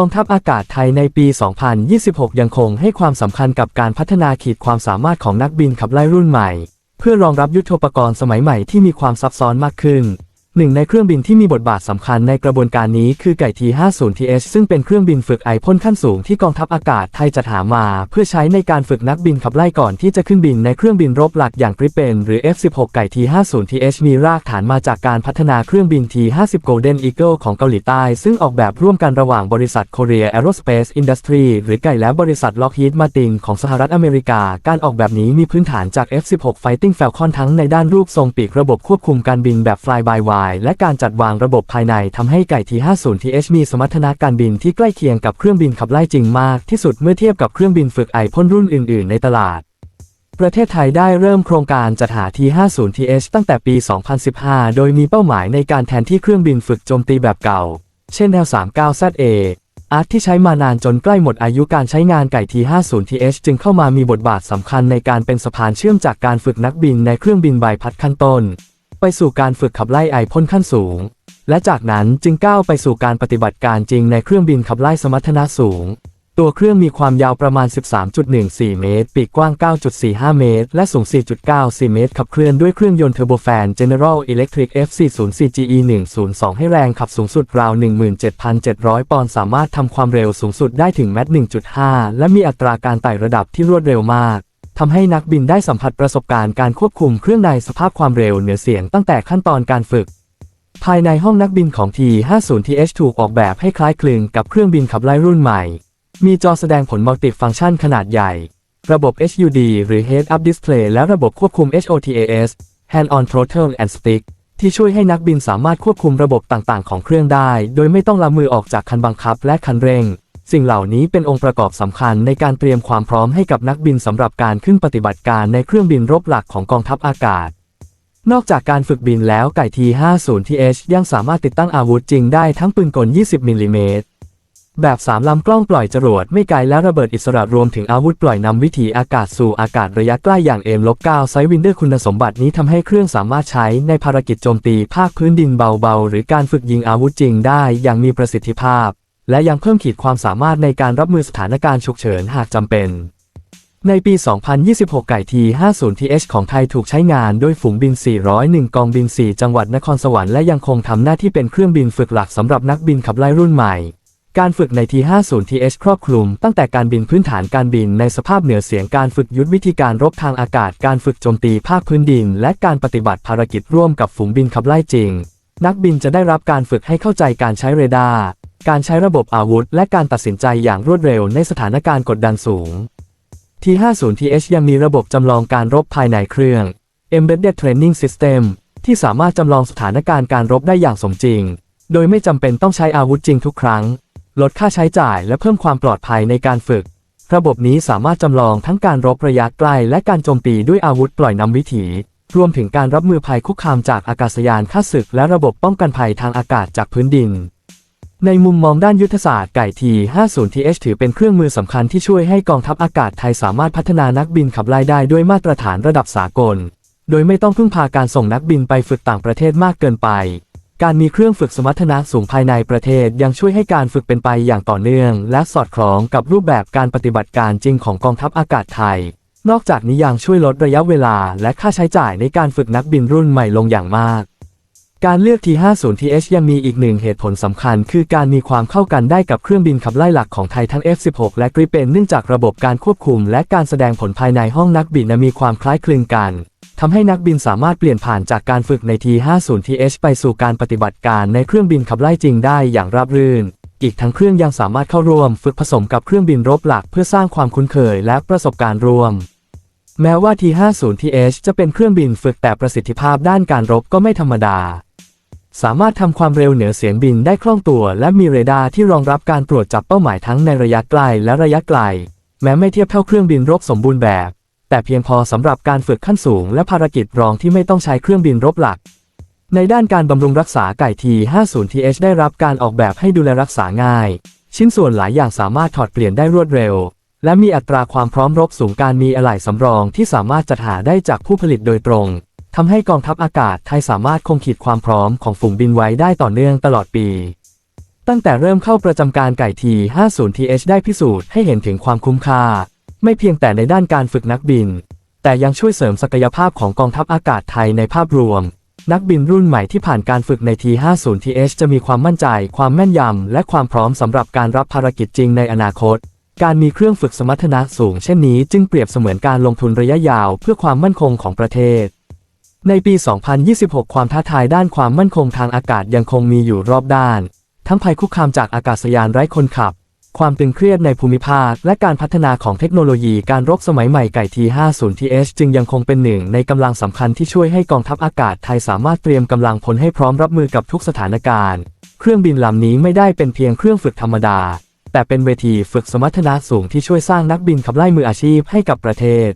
กองทัพอากาศไทยในปี 2026 ยังคงให้ความสำคัญกับการพัฒนาขีดความสามารถของนักบินขับไล่รุ่นใหม่ เพื่อรองรับยุทธปกรณ์สมัยใหม่ที่มีความซับซ้อนมากขึ้น หนึ่งในเครื่องบินที่มีบทบาทสำคัญในกระบวนการนี้คือไก่ T50TH ซึ่งเป็นเครื่องบินฝึกไอพ่นขั้นสูงที่กองทัพอากาศไทยจัดหามา เพื่อใช้ในการฝึกนักบินขับไล่ก่อนที่จะขึ้นบินในเครื่องบินรบหลักอย่างกริเปนหรือ F16 ไก่ T50TH มีรากฐานมาจากการพัฒนาเครื่องบิน T50 Golden Eagle ของเกาหลีใต้ ซึ่งออกแบบร่วมกันระหว่างบริษัท Korea Aerospace Industry หรือไก่และบริษัท Lockheed Martin ของสหรัฐอเมริกา การออกแบบนี้มีพื้นฐานจาก F16 Fighting Falcon ทั้งในด้านรูปทรงปีกระบบควบคุมการบินแบบ Fly by Wire และการจัดวางระบบภายในทำให้ไก่ T50TH มีสมรรถนะการบินที่ใกล้เคียงกับเครื่องบินขับไล่จริงมากที่สุดเมื่อเทียบกับเครื่องบินฝึกไอพ่นรุ่นอื่น ๆ ในตลาดประเทศไทยได้เริ่มโครงการจัดหา T50TH ตั้งแต่ปี 2015 โดยมีเป้าหมายในการแทนที่เครื่องบินฝึกโจมตีแบบเก่า เช่น L39ZA อาร์ตที่ใช้มานานจนใกล้หมดอายุการใช้งานไก่ T50TH จึงเข้ามามีบทบาทสำคัญในการเป็นสะพานเชื่อมจากการฝึกนักบินในเครื่องบินใบพัดขั้นต้น ไปสู่การฝึกขับไล่ไอพ่นขั้นสูง และจากนั้นจึงก้าวไปสู่การปฏิบัติการจริงในเครื่องบินขับไล่สมรรถนะสูง ตัวเครื่องมีความยาวประมาณ 13.14 เมตร ปีกกว้าง 9.45 เมตร และสูง 4.94 เมตร ขับเคลื่อนด้วยเครื่องยนต์เทอร์โบแฟน General Electric F404GE 102 ให้แรงขับสูงสุดราว 17,700 ปอนด์ สามารถทำความเร็วสูงสุดได้ถึงแมต1.5 และมีอัตราการไต่ระดับที่รวดเร็วมาก ทำให้นักบินได้สัมผัสประสบการณ์การควบคุมเครื่องในสภาพความเร็วเหนือเสียงตั้งแต่ขั้นตอนการฝึก ภายในห้องนักบินของ T50TH ถูกออกแบบให้คล้ายคลึงกับเครื่องบินขับไล่รุ่นใหม่ มีจอแสดงผลมัลติฟังก์ชันขนาดใหญ่ ระบบ HUD หรือ Head Up Display และระบบควบคุม HOTAS Hand on Throttle and Stick ที่ช่วยให้นักบินสามารถควบคุมระบบต่างๆ ของเครื่องได้ โดยไม่ต้องละมือออกจากคันบังคับและคันเร่ง สิ่งเหล่านี้เป็นองค์ประกอบสำคัญในการเตรียมความพร้อมให้กับนักบินสำหรับการขึ้นปฏิบัติการในเครื่องบินรบหลักของกองทัพอากาศ นอกจากการฝึกบินแล้วไก่ T50TH ยังสามารถติดตั้งอาวุธจริงได้ทั้งปืนกล 20มิลลิเมตรแบบ3ลำกล้องปล่อยจรวดไม่ไกลและระเบิดอิสระรวมถึงอาวุธปล่อยนำวิถีอากาศสู่อากาศระยะใกล้อย่างเอมลบ9ไซวินเดอร์คุณสมบัตินี้ทำให้เครื่องสามารถใช้ในภารกิจโจมตีภาคพื้นดินเบาๆ หรือการฝึกยิงอาวุธจริงได้อย่างมีประสิทธิภาพ และยังเพิ่มขีดความสามารถในการรับมือสถานการณ์ฉุกเฉินหากจำเป็น ในปี 2026 ไก่ T50TH ของไทยถูกใช้งานด้วยฝูงบิน 401 กองบิน 4 จังหวัดนครสวรรค์และยังคงทำหน้าที่เป็นเครื่องบินฝึกหลักสำหรับนักบินขับไล่รุ่นใหม่การฝึกใน T50TH ครอบคลุม ตั้งแต่การบินพื้นฐานการบินในสภาพเหนือเสียงการฝึกยุทธวิธีการรบทางอากาศ การฝึกโจมตีภาคพื้นดิน และการปฏิบัติภารกิจร่วมกับฝูงบินขับไล่จริง นักบินจะได้รับการฝึกให้เข้าใจการใช้เรดาร์ การใช้ระบบอาวุธ และการตัดสินใจอย่างรวดเร็วในสถานการณ์กดดันสูง T50TH ยังมีระบบจำลองการรบภายในเครื่อง Embedded Training System ที่สามารถจำลองสถานการณ์การรบได้อย่างสมจริง โดยไม่จำเป็นต้องใช้อาวุธจริงทุกครั้ง ลดค่าใช้จ่ายและเพิ่มความปลอดภัยในการฝึก ระบบนี้สามารถจำลองทั้งการรบระยะใกล้ และการโจมตีด้วยอาวุธปล่อยนำวิถี รวมถึงการรับมือภัยคุกคามจากอากาศยานข้าศึก และระบบป้องกันภัยทางอากาศจากพื้นดิน ในมุมมองด้านยุทธศาสตร์ไก่ T50TH ถือเป็นเครื่องมือสำคัญที่ช่วยให้กองทัพอากาศไทยสามารถพัฒนานักบินขับไล่ได้ด้วยมาตรฐานระดับสากล โดยไม่ต้องพึ่งพาการส่งนักบินไปฝึกต่างประเทศมากเกินไป การมีเครื่องฝึกสมรรถนะสูงภายในประเทศยังช่วยให้การฝึกเป็นไปอย่างต่อเนื่อง และสอดคล้องกับรูปแบบการปฏิบัติการจริงของกองทัพอากาศไทย นอกจากนี้ยังช่วยลดระยะเวลา และค่าใช้จ่ายในการฝึกนักบินรุ่นใหม่ลงอย่างมาก การเลือก T50TH ยังมีอีกหนึ่งเหตุผลสำคัญ คือการมีความเข้ากันได้กับเครื่องบินขับไล่หลักของไทยทั้ง F16 และ Gripen เนื่องจากระบบการควบคุม และการแสดงผลภายในห้องนักบินมีความคล้ายคลึงกันทำให้นักบินสามารถเปลี่ยนผ่านจากการฝึกใน T50TH ไปสู่การปฏิบัติการในเครื่องบินขับไล่จริงได้อย่างราบรื่น อีกทั้งเครื่องยังสามารถเข้าร่วมฝึกผสมกับเครื่องบินรบหลัก เพื่อสร้างความคุ้นเคยและประสบการณ์ร่วมแม้ว่า T50TH จะเป็นเครื่องบินฝึกแต่ประสิทธิภาพด้านการรบก็ไม่ธรรมดา สามารถทำความเร็วเหนือเสียงบินได้คล่องตัว และมีเรดาร์ที่รองรับการตรวจจับเป้าหมายทั้งในระยะใกล้และระยะไกล แม้ไม่เทียบเท่าเครื่องบินรบสมบูรณ์แบบ แต่เพียงพอสำหรับการฝึกขั้นสูง และภารกิจรองที่ไม่ต้องใช้เครื่องบินรบหลัก ในด้านการบำรุงรักษาไก่ T50TH ได้รับการออกแบบให้ดูแลรักษาง่าย ชิ้นส่วนหลายอย่างสามารถถอดเปลี่ยนได้รวดเร็ว และมีอัตราความพร้อมรบสูงการมีอะไหล่สำรองที่สามารถจัดหาได้จากผู้ผลิตโดยตรง ทำให้กองทัพอากาศไทยสามารถคงขีดความพร้อมของฝูงบินไว้ได้ต่อเนื่องตลอดปี ตั้งแต่เริ่มเข้าประจำการไก่ที 50TH ได้พิสูจน์ให้เห็นถึงความคุ้มค่า ไม่เพียงแต่ในด้านการฝึกนักบิน แต่ยังช่วยเสริมศักยภาพของกองทัพอากาศไทยในภาพรวม นักบินรุ่นใหม่ที่ผ่านการฝึกใน T50TH จะมีความมั่นใจ ความแม่นยำ และความพร้อมสำหรับการรับภารกิจจริงในอนาคตการมีเครื่องฝึกสมรรถนะสูงเช่นนี้จึงเปรียบเสมือนการลงทุนระยะยาวเพื่อความมั่นคงของประเทศ ในปี 2026 ความท้าทายด้านความมั่นคงทางอากาศยังคงมีอยู่รอบด้าน ทั้งภัยคุกคามจากอากาศยานไร้คนขับ ความตึงเครียดในภูมิภาค และการพัฒนาของเทคโนโลยีการรบสมัยใหม่ไก่ T50TH จึงยังคงเป็นหนึ่งในกำลังสำคัญที่ช่วยให้กองทัพอากาศไทยสามารถเตรียมกำลังพลให้พร้อมรับมือกับทุกสถานการณ์ เครื่องบินลำนี้ไม่ได้เป็นเพียงเครื่องฝึกธรรมดา แต่เป็นเวทีฝึกสมรรถนะสูงที่ช่วยสร้างนักบินขับไล่มืออาชีพให้กับประเทศ